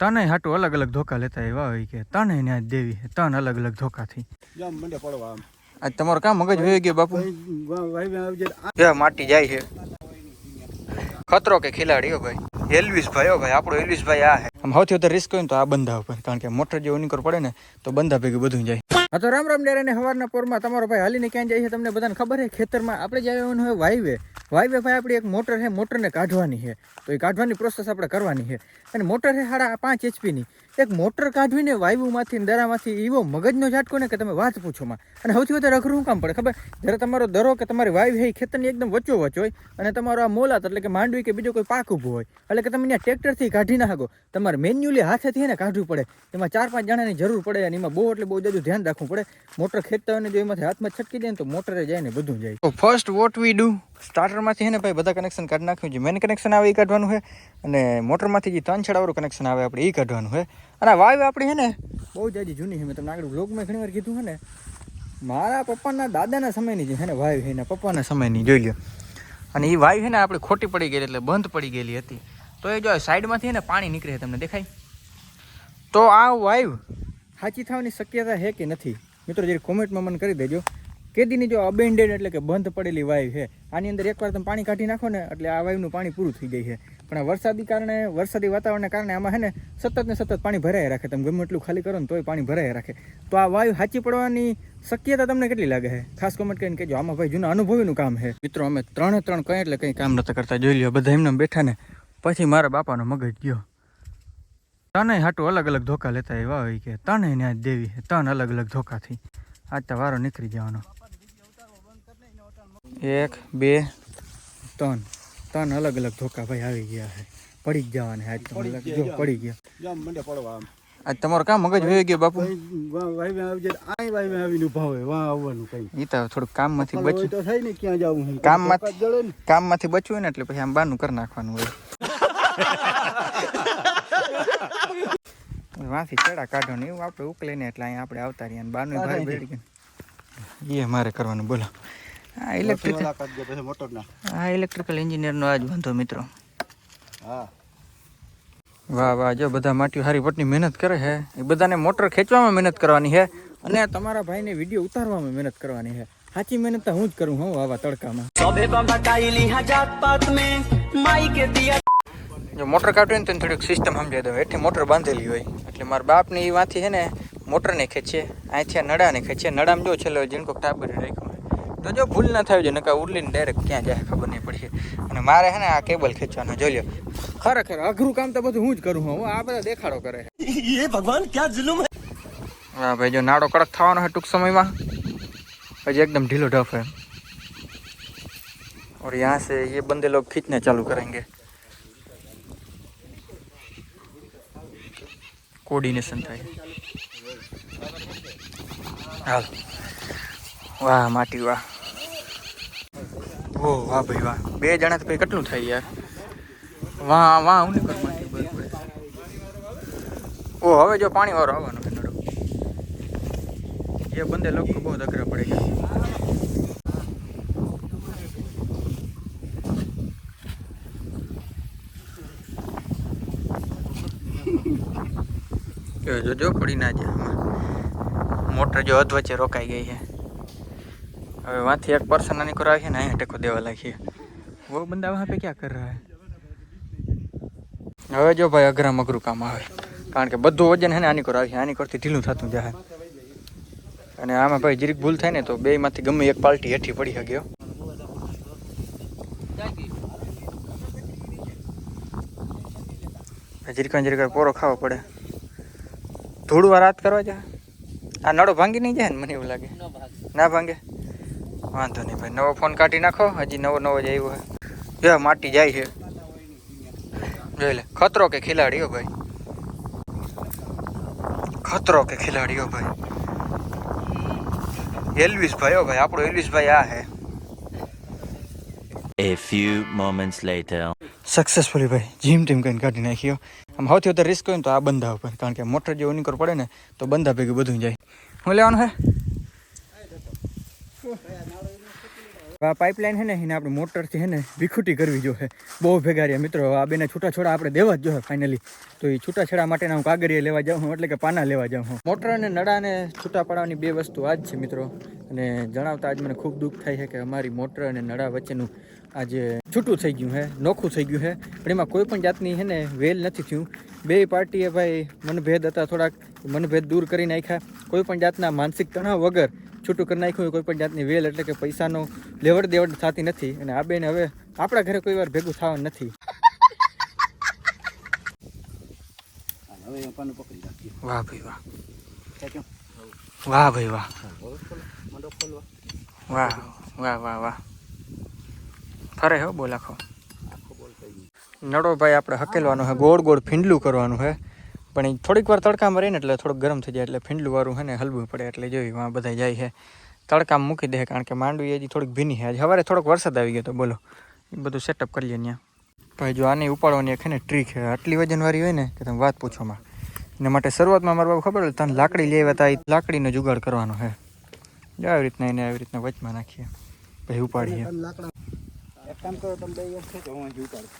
તને હાટું અલગ અલગ ધોકા લેતા એવા હોય કે તને ન્યા જ દેવી છે તન અલગ અલગ ધોકાથી આજ તમારો કામ મગજ હોય ગયો બાપુ માટી જાય છે ખતરો કે ખિલાડી હો ભાઈ એલવિસ ભાઈ હો ભાઈ આપણો એલવિસ ભાઈ આ હે. આમ સૌથી વધારે રિસ્ક હોય ને તો આ બંધા ઉપર કારણ કે મોટર જેવો નીકળ પડે ને તો બંધા ભેગું બધું જાય. હા તો રામ રામ ડેરા ને સવારના પોરમાં તમારો ભાઈ હાલીને ક્યાં જાય છે તમને બધાને ખબર છે? ખેતરમાં આપણે જાય આવવાનું હોય વાઈવે વાઈવે ભાઈ આપણી એક મોટર છે મોટરને કાઢવાની છે. તો એ કાઢવાની પ્રોસેસ આપણે કરવાની છે. અને મોટર છે સાડા પાંચ એચપીની એક મોટર કાઢવીને વાયુમાંથી ને દરામાંથી એવો મગજનો ઝાટકો ને કે તમે વાત પૂછોમાં અને સૌથી વધારે અઘરું કામ પડે ખબર? જ્યારે તમારો દરો કે તમારી વાયુ છે એ ખેતરની એકદમ વચ્ચો વચ્ચ હોય અને તમારો આ મોલાત એટલે કે માંડવી કે બીજો કોઈ પાક ઊભો હોય એટલે કે તમે ટ્રેક્ટરથી કાઢી ના શકો. તમારે મેન્યુઅલી હાથેથી એને કાઢવું પડે. એમાં ચાર પાંચ જણાની જરૂર પડે અને એમાં બહુ એટલે બહુ જાજુ ધ્યાન રાખવું પડે. મોટર ખેંચતા હોય ને જો એમાંથી હાથમાં છટકી જાય ને તો મોટરે જાય ને બધું જાય. તો ફર્સ્ટ વોટ વી ડુ સ્ટાર્ટરમાંથી એને ભાઈ બધા કનેક્શન કાઢી નાખ્યું. છે મેન કનેક્શન આવે એ કાઢવાનું છે અને મોટરમાંથી જે ત્રણ છેડાવાળું કનેક્શન આવે આપણે એ કાઢવાનું છે અને આ વાયુ આપણી છે ને બહુ જાજી જૂની છે મેં તમને આગળ બ્લોગમાં ઘણી વાર કીધું છે ને મારા પપ્પાના દાદાના સમયની છે ને વાયુ છે ને પપ્પાના સમયની જોઈ લો અને એ વાયુ છે ને આપણે ખોટી પડી ગયેલી એટલે બંધ પડી ગયેલી હતી. તો એ જો સાઈડમાંથી ને પાણી નીકળે તમને દેખાય? તો આ વાઈવ સાચી થવાની શક્યતા છે કે નથી? મિત્રો જે કોમેન્ટમાં મને કરી દેજો. કેદીની જો અબેન્ડેડ એટલે કે બંધ પડેલી વાઈવ છે, આની અંદર એકવાર તમે પાણી કાઢી નાખો ને એટલે આ વાયુનું પાણી પૂરું થઈ જાય છે. પણ આ વરસાદી કારણે, વરસાદી વાતાવરણને કારણે આમાં છે ને સતત ને સતત પાણી ભરાઈ રાખે. તમે ગમે એટલું ખાલી કરો ને તોય પાણી ભરાઈ રાખે. તો આ વાયુ સાચી પડવાની શક્યતા તમને કેટલી લાગે છે? ખાસ કોમેન્ટ કરીને કહેજો. આમાં ભાઈ જૂના અનુભવીનું કામ છે. મિત્રો, અમે ત્રણે ત્રણ કંઈ એટલે કંઈ કામ નતા કરતા. જોઈ લ્યો, બધા એમને બેઠા ને. પછી મારા બાપાનો મગજ ગયો. તનય હાટું અલગ અલગ ધોકા લેતા એવા હોય કે તને ન્યા જ દેવી તન અલગ અલગ ધોકાથી. આજ તો વારો નીકળી જવાનો. એક બે ત્રણ ત્રણ અલગ અલગ ધોકા ભાઈ આવી ગયા છે પડી જ જવાના આજ તો. પડી ગયા. આજ તમારો કામ મગજ વહી ગયો બાપુ. ભાઈ આવી જાય આય વાઈ આવીને ઊભા હોય વાં આવવાનું કઈ. ઈ તો થોડુંક કામમાંથી બચ્યું. તો થાય ને ક્યાં જવું હું? કામમાં- પપ્પા જ જડે ને. કામમાંથી બચ્યું ને એટલે પછી આમ બહારનું કરી નાખવાનું હોય. વાંથી ચડા કાઢો ને એવું આપણે ઉકલીને એટલે અહીંયા આપણે આવતા રહ્યા બારનું ભાઈ બેઠી ગયા. એ મારે કરવાનું બોલો. આ ઇલેક્ટ્રિક વાલા કાઢ દે આ ઇલેક્ટ્રિકલ એન્જિનિયરનો આજ વાંધો મિત્રો. હા. વાહ વાહ, જો બધા માટી હારી પટની મહેનત કરે છે એ બધાને મોટર ખેંચવામાં મહેનત કરવાની છે અને તમારા ભાઈને વીડિયો ઉતારવામાં મહેનત કરવાની છે સાચી મહેનત તો હું જ કરું હું આવા તડકામાં. જો મોટર કાઢવી ને તો થોડીક સિસ્ટમ સમજાય દો હેઠી મોટર બાંધેલી હોય. એટલે મારા બાપને એ વાંથી છે ને, મોટરને ખેંચીએ. અહીંથી નળાને ખેંચીએ. નળામાં જો છેલ્લો જીણકો ટાપ કરી રાખ્યો તો જો ભૂલ ના થાય છે નકા ઉરલીને ડાયરેક્ટ ક્યાં જાય ખબર નહીં પડી અને મારે છે ને આ કેબલ ખેંચવાનો જોઈ લ્યો ખરેખર અઘરું કામ તો બધું હું જ કરું હું આ બધા દેખાડો કરે છે ये भगवान क्या जुलुम है હા ભાઈ જો નાડો કડક થવાનો है टूंक समय में हजी एकदम ढीलो ढफ है और यहाँ से ये बंदे लोग खींचने चालू करेंगे कोऑर्डिनेशन થાય હાલ વાહ માટી વાહ ઓ, વાહ ભાઈ, વાહ. બે જણા તો ભાઈ કેટલું થાય યાર? વાહ વાહ, હું નહીં ઓ, હવે જો પાણી વાળો આવવાનો નડો એ બંદે લોકો બહુ અઘરા પડે ગયા. જો પડી ના જાય મોટર જો અધવચ્ચે રોકાઈ ગઈ છે. હવે वहाँ एक पर्सन आने को रहा है ना यहाँ टेको देवा लगी है वो बंदा वहाँ पे क्या कर रहा है હવે જો ભાઈ અઘરામ અઘરું કામ આવે કારણ કે બધું વજન છે ને આની કોર આવી આની કોરથી ઢીલું થતું જાય અને આમાં ભાઈ જરીક ભૂલ થાય ને તો બે માંથી ગમે એક પાલટી હેઠી પડી શક્યો જરીક જરીક પોરો ખાવો પડે થોડું વાર રાત કરવા જાય આ નળો ભાંગી નહીં જાય ને મને એવું લાગે ના ભાંગે વાંધો નહીં ભાઈ. નવો ફોન કાઢી નાખો. હજી નવો નવો જ આવ્યો છે. જો માટી જાય છે. જોઈ લે. ખતરો કે ખિલાડીઓ ભાઈ. ખતરો કે ખિલાડીઓ ભાઈ. એલવિસ ભાઈ ઓ ભાઈ. આપણો એલવિસ ભાઈ આ હે A few moments later. Successfully ભાઈ. જીમ ટીમ કરીને કાઢી નાખ્યો આમ સૌથી વધારે રિસ્ક હોય ને તો આ બંધા ઉપર. કારણ કે મોટર જેવો નીકળ પડે ને તો બંધા ભેગું બધું જાય. શું લેવાનું હે આ પાઇપલાઇન છે ને, એને આપણે મોટરથી છે ને, વિખૂટી કરવી જોઈએ બહુ ભેગા મિત્રો, આ બેને છૂટાછોડા આપણે દેવા જ જોઈએ ફાઇનલી તો એ છૂટાછેડા માટેના હું કાગરિયા લેવા જાઉં એટલે કે પાના લેવા જાઉં હું મોટર અને નડાને છૂટા પાડવાની બે વસ્તુ આ જ છે મિત્રો. અને જણાવતા આજ મને ખૂબ દુઃખ થાય છે કે અમારી મોટર અને નડા વચ્ચેનું આજે છૂટું થઈ ગયું છે, નોખું થઈ ગયું છે. પણ એમાં કોઈ પણ જાતની છે ને વેલ નથી થયું. બે પાર્ટીએ ભાઈ મનભેદ હતા થોડાક, મનભેદ દૂર કરી નાખ્યા. કોઈ પણ જાતના માનસિક તણાવ વગર છૂટું કરી નાખ્યું કોઈ પણ જાતની વેલ એટલે કે પૈસાનો લેવડ દેવડ થતી નથી. અને આ બેન હવે આપણા ઘરે કોઈ વાર ભેગું થવાનું નથી. વાહ ભાઈ વાહ. વાહ ભાઈ વાહ. વાહ વાહ વાહ વાહ. ફરે હો બોલ આખો. નડો ભાઈ આપણે હકેલવાનું છે ગોળ ગોળ ફીંડલું કરવાનું છે પણ એ થોડીક વાર તડકામાં રહીને એટલે થોડુંક ગરમ થઈ જાય એટલે ફીંડલું વાળું છે ને હલવું પડે એટલે જોયું વાં બધા જાય છે. તડકામાં મૂકી દે કારણ કે માંડવી હજી થોડીક ભીની છે. આજે સવારે થોડોક વરસાદ આવી ગયો તો બોલો. એ બધું સેટઅપ કરી લઈએ ત્યાં ભાઈ જો આને ઉપાડવાની એક છે ને ટ્રીક છે. આટલી વજનવાળી હોય ને કે તમે વાત પૂછોમાં એના માટે શરૂઆતમાં મારા બાબુ ખબર હોય તને લાકડી લેવા હતા એ લાકડીનો જુગાડ કરવાનો છે. જો આવી રીતના એને આવી રીતના વચમાં નાખીએ. પછી ઉપાડીએ. લાકડા એક કામ કરો તમે બે એક છે તો હું ઉપાડું.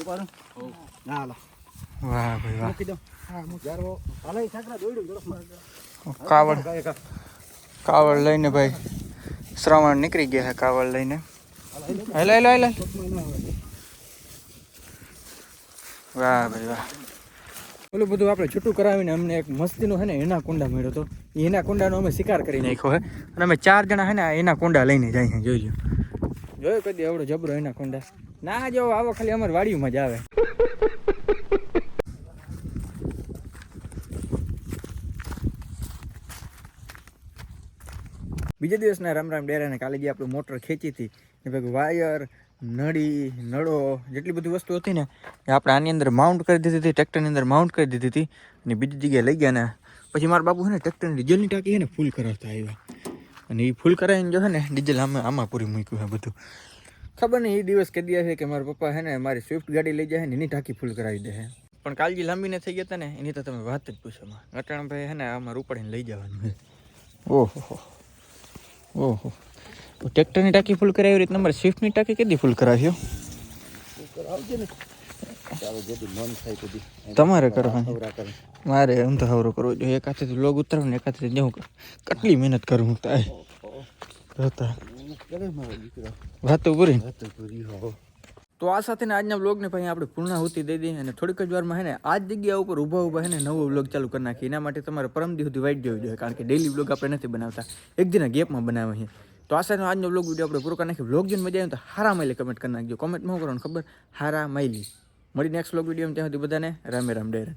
ઉપાડું? ના હાલો. વાહ ભાઈ વાહ. મૂકી દો. હા મૂકી દોડ્યું કાવડ. કાવડ લઈને ભાઈ શ્રાવણ નીકળી ગયા છે કાવડ લઈને. Hello hello hello. વાહ ભાઈ વાહ. પેલું બધું આપણે છૂટું કરાવીને અમને એક મસ્તીનો છે ને એના કુંડા મળ્યો હતો એના કુંડાનો અમે શિકાર કરી નાખ્યો હે અને અમે ચાર જણા હે ને એના કુંડા લઈને જાય છે જોઈ લો જોયો કદી આવડો જબરો એના કુંડા? ના જો આવો ખાલી અમારી વાડીમાં જ આવે. બીજા દિવસના રામ રામ ડેરાને કાલે જે આપણે મોટર ખેંચી હતી એ ભાઈ વાયર, નળી, નળો, જેટલી બધી વસ્તુ હતી ને, એ આપણે આની અંદર માઉન્ટ કરી દીધી હતી ટ્રેક્ટરની અંદર માઉન્ટ કરી દીધી હતી અને બીજી જગ્યાએ લઈ ગયા ને, પછી મારા બાપુ છે ને ટ્રેક્ટરની ડીઝલની ટાંકી છે ને ફૂલ કરાવતા આવ્યા. અને એ ફૂલ કરાવીને જો છે ને ડીઝલ આમાં આમાં પૂરી મૂક્યું છે બધું. ખબર નહીં એ દિવસ કદી છે કે મારા પપ્પા છે ને મારી સ્વિફ્ટ ગાડી લઈ જાય ને, એની ટાંકી ફૂલ કરાવી દે છે. પણ કાલજી લાંબીને થઈ ગયા હતા ને, એની તો તમે વાત જ પૂછો માં અટાણ ભાઈ છે ને આમાં ઉપાડીને લઈ જવાનું ઓહો ઓહો. ટ્રેક્ટરની ટાંકી ફૂલ કરાવી રીત નંબર સ્વિફ્ટની ટાંકી કેદી ફૂલ કરાવ્યો તમારે કરવાની. મારે એમ તો હવરો કરવો જોઈએ. એક હાથેથી લોગ ઉતરવું ને એક હાથેથી જવું. કેટલી મહેનત કરું હું તાય વાતો પૂરી. હતો પૂરી હો. તો આ સાથે આજના વ્લોગને ભાઈ આપણે પૂર્ણાહુતિ દઈ દઈએ અને થોડીક જ વારમાં હે ને આ જગ્યા ઉપર ઊભા ઊભા હે ને નવો વ્લોગ ચાલુ કરી નાખીએ. એના માટે તમારે પરમ દિવસથી વાઇટ જવું જોઈએ, કારણ કે ડેલી વ્લોગ આપણે નથી બનાવતા. એક દિના ગેપમાં બનાવીએ. તો આ સાથે આજનો વ્લોગ વીડિયો આપણે પૂરો કરી નાખીએ. વ્લોગ જોઈને મજા આવે તો હારા માઇલે કમેન્ટ કરી નાખજો. કોમેન્ટમાં કરવાનું ખબર? હારા માઇલી. મળી નેક્સ્ટ વ્લોગ વીડિયો ત્યાં સુધી બધાને રામે રામ ડેરા